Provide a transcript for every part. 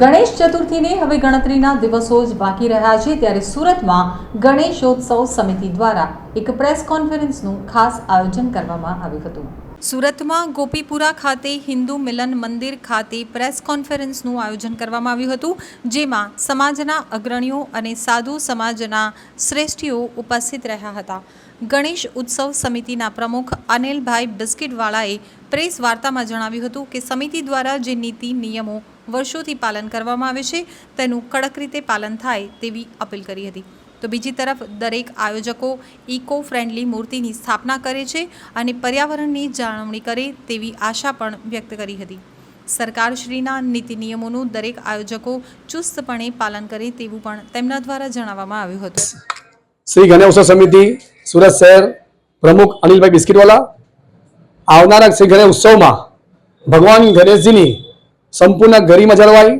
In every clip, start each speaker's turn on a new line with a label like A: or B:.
A: ગણેશ ચતુર્થીને હવે ગણતરીના દિવસો જ બાકી રહ્યા છે ત્યારે સુરતમાં ગણેશોત્સવ સમિતિ દ્વારા એક પ્રેસ કોન્ફરન્સનું ખાસ આયોજન કરવામાં આવ્યું હતું. સુરતમાં ગોપીપુરા ખાતે હિન્દુ મિલન મંદિર ખાતે પ્રેસ કોન્ફરન્સનું આયોજન કરવામાં આવ્યું હતું, જેમાં સમાજના અગ્રણીઓ અને સાધુ સમાજના શ્રેષ્ઠીઓ ઉપસ્થિત રહ્યા હતા. ગણેશ ઉત્સવ સમિતિના પ્રમુખ અનિલભાઈ બિસ્કિટવાળાએ પ્રેસ વાર્તામાં જણાવ્યું હતું કે સમિતિ દ્વારા જે નીતિ, નિયમો વર્ષોથી પાલન કરવામાં આવે છે, તેનું કડક રીતે પાલન થાય તેવી અપીલ કરી હતી. તો બીજી તરફ દરેક આયોજકો ઇકો ફ્રેન્ડલી મૂર્તિની સ્થાપના કરે છે અને પર્યાવરણની જાળવણી કરે તેવી આશા પણ વ્યક્ત કરી હતી. સરકારશ્રીના નીતિ નિયમોનું દરેક આયોજકો ચુસ્તપણે પાલન કરે તેવું પણ તેમના દ્વારા જણાવવામાં આવ્યું હતું.
B: શ્રી ગણેશ સમિતિ, સુરત શહેર પ્રમુખ અનિલભાઈ બિસ્કીટવાલા, આવનારા શ્રી ગણેશ ઉત્સવમાં ભગવાન ગણેશજીની સંપૂર્ણ ગરિમા જળવાય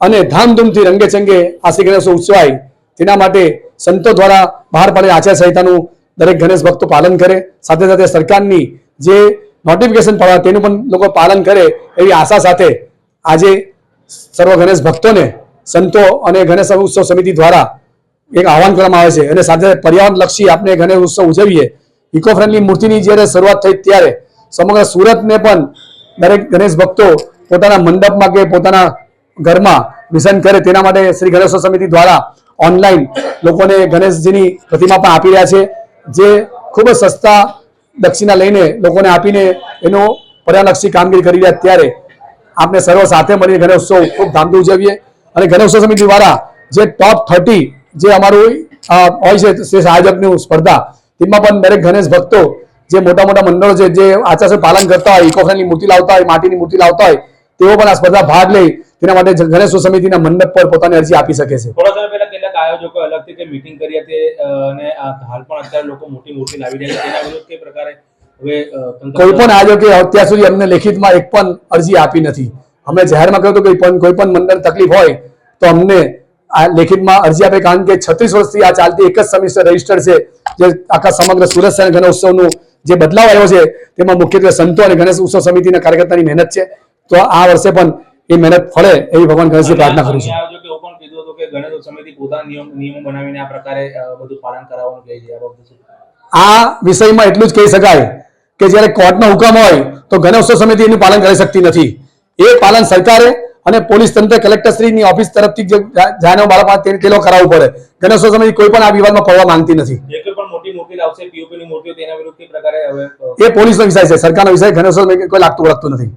B: અને ધામધૂમથી રંગે ચંગે આ શ્રી ગણેશ ઉત્સવાય. તેના માટે સંતો દ્વારા બહાર પાડેલ આચાર સંહિતાનું દરેક ગણેશ ભક્તો પાલન કરે. સાથે સાથે સરકારની જે નોટિફિકેશન પડવા તેનું પણ લોકો પાલન કરે એવી આશા સાથે આજે સર્વ ગણેશ ભક્તોને સંતો અને ગણેશ ઉત્સવ સમિતિ દ્વારા એક આહવાન કરવામાં આવે છે. અને સાથે પર્યાવરણ લક્ષી આપણે ગણેશ ઉત્સવ ઉજવીએ. ઇકો ફ્રેન્ડલી મૂર્તિની જ્યારે શરૂઆત થઈ ત્યારે સમગ્ર સુરતને પણ દરેક ગણેશ ભક્તો પોતાના મંડપમાં કે પોતાના ઘરમાં વિસર્જન કરે. તેના માટે શ્રી ગણેશ સમિતિ દ્વારા ઓનલાઈન લોકોને ગણેશજીની પ્રતિમા પણ આપી રહ્યા છે, જે ખૂબ જ સસ્તા દક્ષિણા લઈને લોકોને આપીને એનો પર્યાલક્ષી કામગીરી કરી રહ્યા ત્યારે આપણે સર્વ સાથે મળીને ગણેશોત્સવ ખૂબ ધામથી ઉજવીએ અને ગણેશોત્સવ સમિતિ દ્વારા જે ટોપ થર્ટી જે અમારું હોય છે શ્રેષ્ઠ આયોજકની સ્પર્ધા, તેમાં પણ દરેક ગણેશ ભક્તો જે મોટા મોટા મંડળો છે, જે આચાર પાલન કરતા હોય ઇકો ફ્રેન્ડલી મૂર્તિ લાવતા હોય, માટીની મૂર્તિ લાવતા હોય, તેઓ પણ આ સ્પર્ધા ભાગ લઈ તેના માટે ગણેશ સમિતિના મંડપ પર પોતાની અરજી આપી શકે છે.
C: આયોજકો અલગથી તે મીટિંગ કરી હતી અને હાલ પણ અત્યારે લોકો મોટી મોટી લાવી રહ્યા છે તેના વિરુદ્ધ કઈ પ્રકારે હવે
B: કોઈ પણ આયોજકે અત્યાર સુધી અમને લેખિતમાં એક પણ અરજી આપી નથી. અમે જાહેરમાં કહ્યું હતું કે પણ કોઈ પણ મંડળ તકલીફ હોય તો અમને આ લેખિતમાં અરજી આપે કારણ કે છત્રીસ વર્ષથી આ ચાલતી એક જ સેમિસ્ટર રજિસ્ટર છે જે આખા સમગ્ર સુરત શહેર ગણેશ ઉત્સવનું જે બદલાવ આવ્યો છે તેમાં મુખ્યત્વે સંતો અને ગણેશ ઉત્સવ સમિતિના કાર્યકર્તાની મહેનત છે. તો આ વર્ષે પણ એ મહેનત ફળે એવી ભગવાન ગણેશજી પ્રાર્થના કરું છું
C: અન્ય આયોજકે એવું પણ કીધું કે પોતાના નિયમ નિયમો બનાવીને આ પ્રકારે બધું પાલન કરાવવાનું કહે છે. આ બાબતે?
B: આ વિષયમાં એટલું જ કહી શકાય કે જ્યારે કોર્ટનો હુકમ હોય તો ગણેશોત્સવ સમિતિ એનું પાલન કરી શકતી નથી. એ પાલન સરકારે અને પોલીસ તંત્ર કલેક્ટરશ્રીની ઓફિસ તરફથી જે જાહેરનામું બાળક તે તે લોકો કરાવવું પડે. ગણેશોત્સવ સમિતિ કોઈ પણ આ વિવાદમાં પડવા માંગતી નથી. એ પોલીસનો વિષય છે. સરકારનો વિષય ગણેશોત્સવ કોઈ લાગતું વળગતું નથી.